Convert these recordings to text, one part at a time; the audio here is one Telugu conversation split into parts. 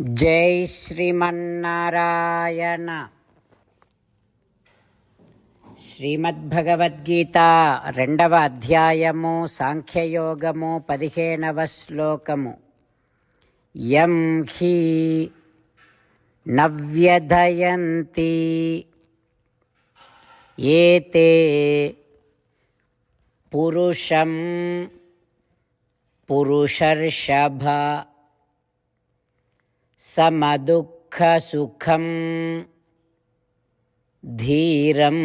జై శ్రీమన్నారాయణ. శ్రీమద్భగవద్గీత రెండవ అధ్యాయము సాంఖ్యయోగము పదిహేనవ శ్లోకము. యం హి నవ్యధయంతి ఏతే పురుషం పురుషర్షభ సమదుఃఖసుఖం ధీరం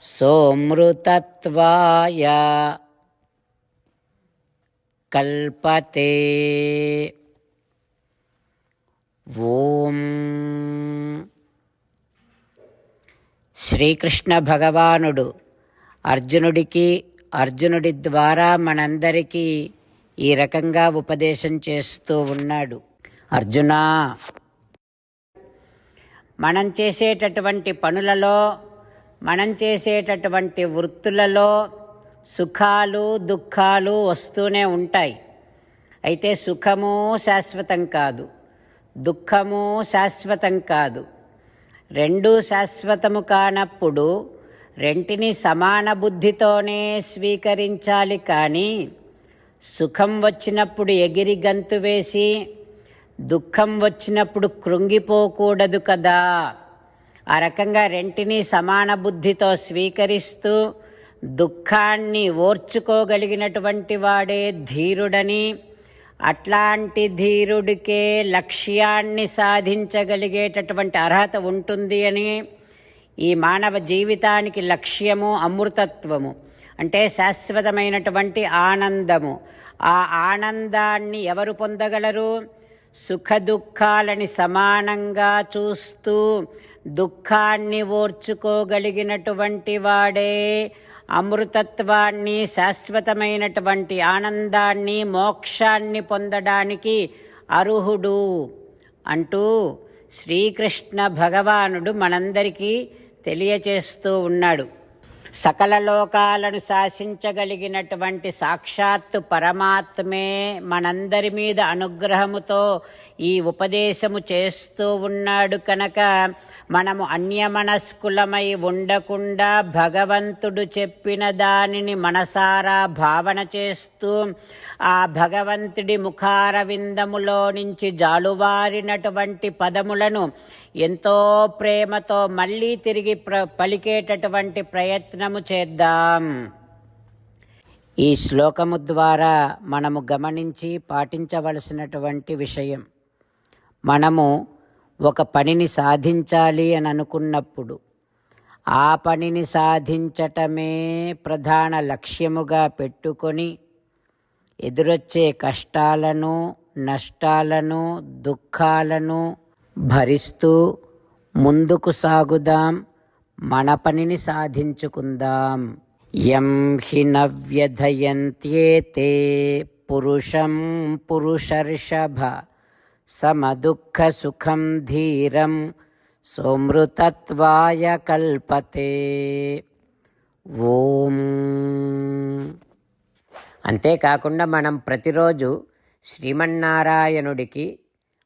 సోమృతత్వాయ కల్పతే. ఓం. శ్రీకృష్ణ భగవానుడు అర్జునుడికి అర్జునుడి ద్వారా మనందరికీ ఈ రకంగా ఉపదేశం చేస్తూ ఉన్నాడు. అర్జునా! మనం చేసేటటువంటి పనులలో మనం చేసేటటువంటి వృత్తులలో సుఖాలు దుఃఖాలు వస్తూనే ఉంటాయి. అయితే సుఖము శాశ్వతం కాదు. దుఃఖము శాశ్వతం కాదు. రెండు శాశ్వతము కానప్పుడు రెంటిని సమాన బుద్ధితోనే స్వీకరించాలి కానీ సుఖం వచ్చినప్పుడు ఎగిరి గంతు వేసి దుఃఖం వచ్చినప్పుడు కృంగిపోకూడదు కదా. ఆ రకంగా రెంటిని సమాన బుద్ధితో స్వీకరిస్తూ దుఃఖాన్ని ఓర్చుకోగలిగినటువంటి వాడే ధీరుడని అట్లాంటి ధీరుడికే లక్ష్యాన్ని సాధించగలిగేటటువంటి అర్హత ఉంటుంది అని ఈ మానవ జీవితానికి లక్ష్యము అమృతత్వము. అంటే శాశ్వతమైనటువంటి ఆనందము. ఆ ఆనందాన్ని ఎవరు పొందగలరు? సుఖ దుఃఖాలని సమానంగా చూస్తూ దుఃఖాన్ని ఓర్చుకోగలిగినటువంటి వాడే. అమృతత్వాన్ని శాశ్వతమైనటువంటి ఆనందాన్ని మోక్షాన్ని పొందడానికి అర్హుడు అంటూ శ్రీకృష్ణ భగవానుడు మనందరికీ తెలియచేస్తూ ఉన్నాడు. సకల లోకాలను శాసించగలిగినటువంటి సాక్షాత్తు పరమాత్మే మనందరి మీద అనుగ్రహముతో ఈ ఉపదేశము చేస్తూ ఉన్నాడు కనుక మనము అన్యమనస్కులమై ఉండకుండా భగవంతుడు చెప్పిన దానిని మనసారా భావన చేస్తూ ఆ భగవంతుడి ముఖారవిందములో నుంచి జాలువారినటువంటి పదములను ఎంతో ప్రేమతో మళ్ళీ తిరిగి ప్ర పలికేటటువంటి ప్రయత్నము చేద్దాం. ఈ శ్లోకము ద్వారా మనము గమనించి పాటించవలసినటువంటి విషయం. మనము ఒక పనిని సాధించాలి అని అనుకున్నప్పుడు ఆ పనిని సాధించటమే ప్రధాన లక్ష్యముగా పెట్టుకొని ఎదురొచ్చే కష్టాలను నష్టాలను దుఃఖాలను భరిస్తూ ముందుకు సాగుదాం మన పనిని సాధించుకుందాం. యం హి నవ్యధయంత్యేతే పురుషం పురుషర్షభ సమదుఃఖ సుఖం ధీరం సోమృతత్వాయ కల్పతే. ఓం. అంతేకాకుండా మనం ప్రతిరోజు శ్రీమన్నారాయణుడికి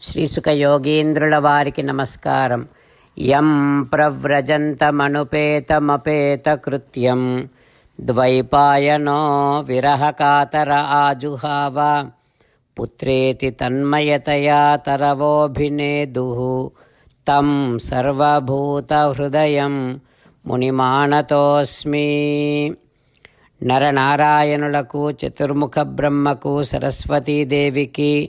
శ్రీసుఖయోగీంద్రుల వారికి నమస్కారం. యం ప్రవ్రజంతమనుపేతమపేతకృత్యం. ద్వైపాయనో విరహకాతర ఆజుహావ. పుత్రేతి తన్మయతయా తరవోభినేదుః. తం సర్వభూతహృదయం మునిమానతోస్మి. నరనారాయణులకు చతుర్ముఖ బ్రహ్మకు సరస్వతీదేవికి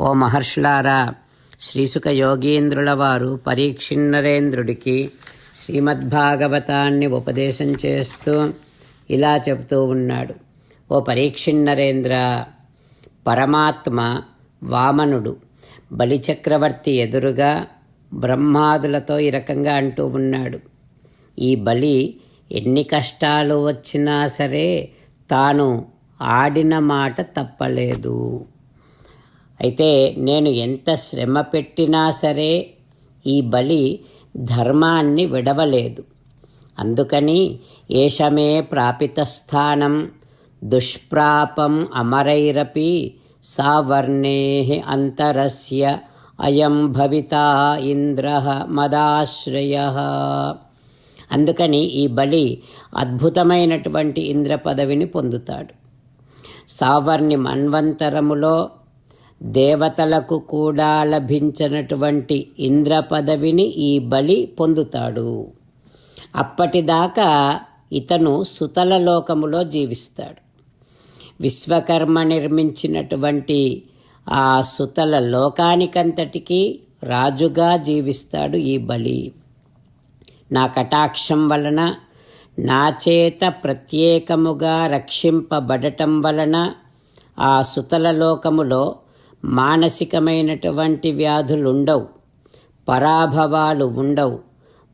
ఓ మహర్షులారా శ్రీసుక యోగీంద్రుల వారు పరీక్షిన్నరేంద్రుడికి శ్రీమద్భాగవతాన్ని ఉపదేశం చేస్తూ ఇలా చెబుతూ ఉన్నాడు. ఓ పరీక్షిన్నరేంద్ర పరమాత్మ వామనుడు బలిచక్రవర్తి ఎదురుగా బ్రహ్మాదులతో ఈ రకంగా అంటూ ఉన్నాడు. ఈ బలి ఎన్ని కష్టాలు వచ్చినా సరే తాను ఆడిన మాట తప్పలేదు. అయితే నేను ఎంత శ్రమ పెట్టినా సరే ఈ బలి ధర్మాన్ని విడవలేదు. అందుకని ఏషమే ప్రాపితస్థానం దుష్ప్రాపం అమరైరపి సావర్ణే అంతరస్య అయం భవిత ఇంద్ర మదాశ్రయ. అందుకని ఈ బలి అద్భుతమైనటువంటి ఇంద్ర పదవిని పొందుతాడు. సావర్ణి మన్వంతరములో దేవతలకు కూడా లభించినటువంటి ఇంద్ర పదవిని ఈ బలి పొందుతాడు. అప్పటిదాకా ఇతను సుతల లోకములో జీవిస్తాడు. విశ్వకర్మ నిర్మించినటువంటి ఆ సుతల లోకానికంతటికీ రాజుగా జీవిస్తాడు ఈ బలి. నా కటాక్షం వలన నా చేత ప్రత్యేకముగా రక్షింపబడటం వలన ఆ సుతల లోకములో మానసికమైనటువంటి వ్యాధులు ఉండవు పరాభవాలు ఉండవు.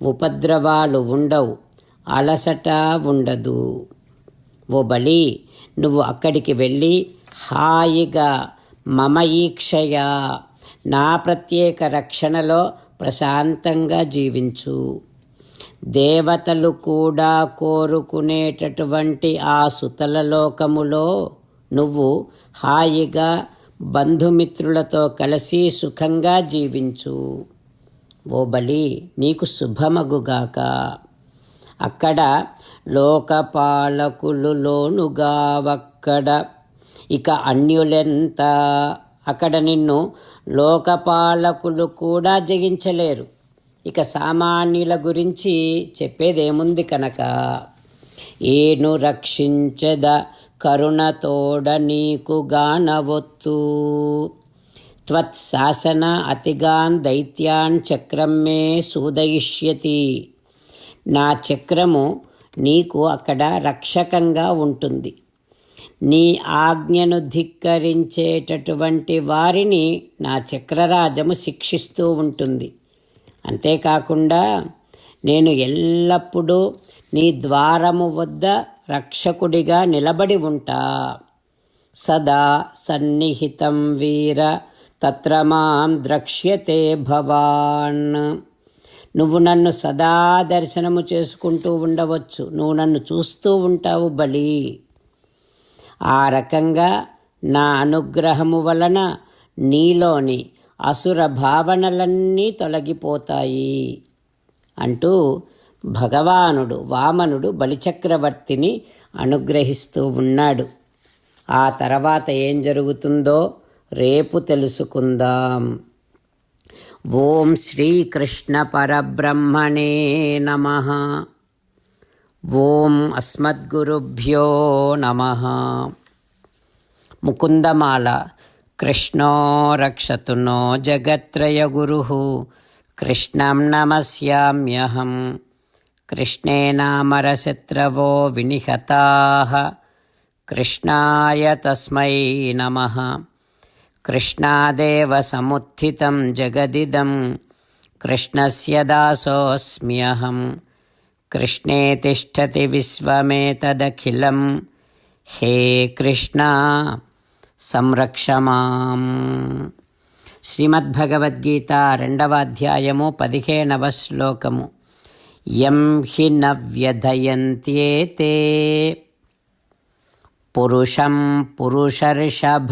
ఉపద్రవాలు ఉండవు. అలసట ఉండదు. ఓ బలి నువ్వు అక్కడికి వెళ్ళి హాయిగా మమ ఈక్షయ నా ప్రత్యేక రక్షణలో ప్రశాంతంగా జీవించు. దేవతలు కూడా కోరుకునేటటువంటి ఆ సుతల లోకములో నువ్వు హాయిగా బంధుమిత్రులతో కలిసి సుఖంగా జీవించు. ఓ బలి నీకు శుభమగుగాక. అక్కడ లోకపాలకులు ఒక్కడ ఇక అన్యులెంత? అక్కడ నిన్ను లోకపాలకులు కూడా జగించలేరు ఇక సామాన్యుల గురించి చెప్పేదేముంది కనుక? ఏను రక్షించద కరుణతోడ నీకు గానవొత్తు. త్వత్శాసన అతిగాన్ దైత్యాన్ చక్రం మే సూదయిష్యతి. నా చక్రము నీకు అక్కడ రక్షకంగా ఉంటుంది. నీ ఆజ్ఞను ధిక్కరించేటటువంటి వారిని నా చక్రరాజము శిక్షిస్తూ ఉంటుంది. అంతేకాకుండా నేను ఎల్లప్పుడూ నీ ద్వారము వద్ద రక్షకుడిగా నిలబడి ఉంటా. సదా సన్నిహితం వీర తత్ర మాం ద్రక్ష్యతే భవాన్. నువ్వు నన్ను సదా దర్శనము చేసుకుంటూ ఉండవచ్చు. నువ్వు నన్ను చూస్తూ ఉంటావు బలి. ఆ రకంగా నా అనుగ్రహము వలన నీలోని అసుర భావనలన్నీ తొలగిపోతాయి. అంటూ భగవానుడు వామనుడు బలిచక్రవర్తిని అనుగ్రహిస్తూ ఉన్నాడు. ఆ తర్వాత ఏం జరుగుతుందో రేపు తెలుసుకుందాం. ఓం శ్రీకృష్ణ పరబ్రహ్మణే నమ. ఓం అస్మద్గురుభ్యో నమ. ముకుందమాల కృష్ణో రక్షతు నో జగత్రయగురు కృష్ణం నమస్యామ్యహం. కృష్ణేనామరశత్రవో వినిహతా కృష్ణాయ తస్మై నమ कृष्णादेव समुत्थितं जगदिदं कृष्णस्य दासोऽस्म्यहं कृष्णे तिष्ठति विश्वमेतदखिलं हे कृष्णा సంరక్ష మాం శ్రీమద్భగవద్గీత రెండవ అధ్యాయము పదిహేనవ శ్లోకము యం హి నవ్యధయంత్యేతే పురుషం పురుషర్షభ.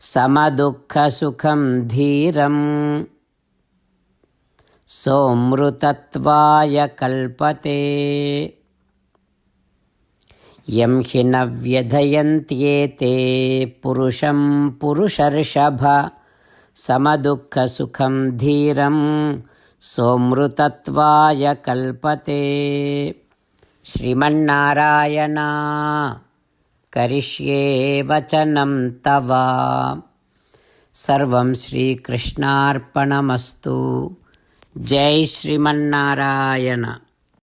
సమదుఃఖసుఖం ధీరం. సోమృతత్వాయ కల్పతే. యం హి నవ్యధయంత్యేతే పురుషం పురుషర్షభ. సమదుఃఖసుఖం ధీరం. సోమృతత్వాయ కల్పతే. శ్రీమన్నారాయణ కరిష్యే వచనం తవ. సర్వం శ్రీకృష్ణార్పణమస్తు. జై శ్రీమన్నారాయణ.